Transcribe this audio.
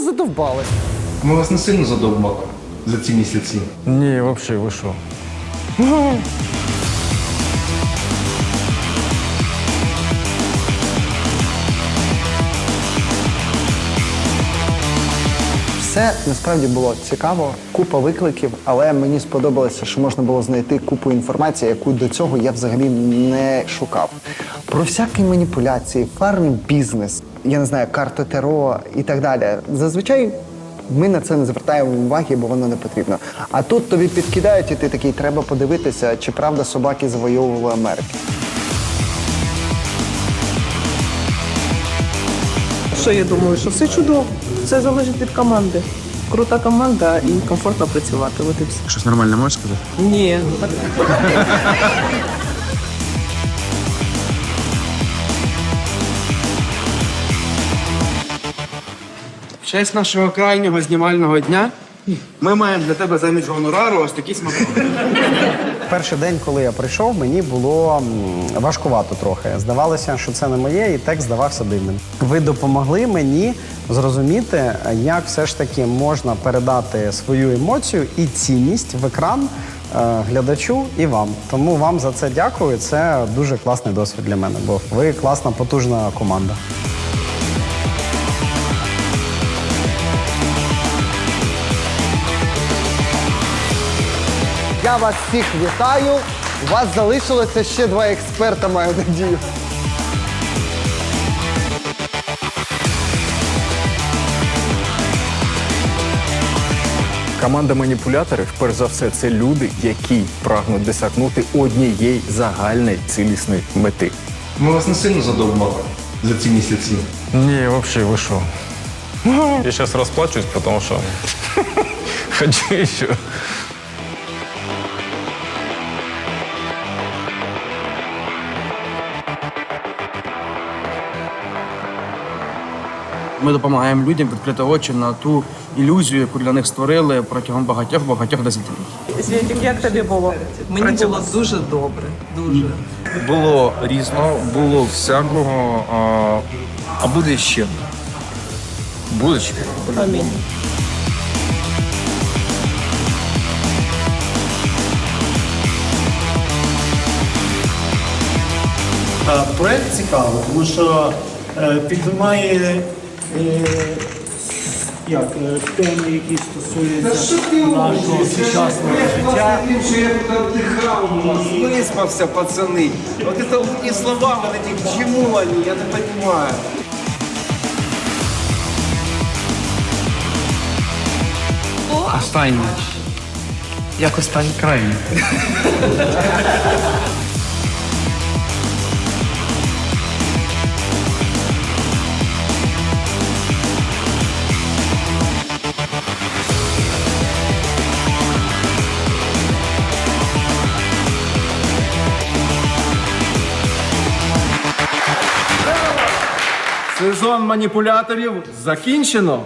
вас задовбали. Ми вас не сильно задовбали за ці місяці. Ні, взагалі, ви що? Все насправді було цікаво, купа викликів, але мені сподобалося, що можна було знайти купу інформації, яку до цього я взагалі не шукав. Про всякі маніпуляції, фарм-бізнес, я не знаю, карта Таро і так далі. Зазвичай ми на це не звертаємо уваги, бо воно не потрібно. А тут тобі підкидають, і ти такий, треба подивитися, чи правда собаки завойовували Америку. Що я думаю, що все чудово. Все залежить від команди. Крута команда і комфортно працювати. От і все. Щось нормальне можеш сказати? Ні. В честь нашого крайнього знімального дня ми маємо для тебе замість гонорару ось такі смаколики. Перший день, коли я прийшов, мені було важкувато трохи. Здавалося, що це не моє, і текст здавався дивним. Ви допомогли мені зрозуміти, як все ж таки можна передати свою емоцію і цінність в екран е, глядачу і вам. Тому вам за це дякую. Це дуже класний досвід для мене, бо ви класна, потужна команда. Я вас всіх вітаю. У вас залишилося ще два експерта, маю надію. Команда маніпуляторів, перш за все, це люди, які прагнуть досягнути однієї загальної цілісної мети. Ми вас не сильно задовбали за ці місяці. Ні, взагалі, ви що? Я зараз розплачусь, тому що хочу ще. Ми допомагаємо людям відкрити очі на ту ілюзію, яку для них створили протягом багатьох багатьох десятиліть. Світик, як тобі було? Мені було дуже добре. Дуже. Було різно, було всякого, а, а буде ще. Буде ще. Амінь. Е, Проект цікавий, тому що е, піднімає як, е, теми, які стосуються нашого сучасного життя. Виспався, пацани. От це умні слова, вот эти к чему вони, я не розумію. Останнє. Як останній крайній. Сезон маніпуляторів закінчено.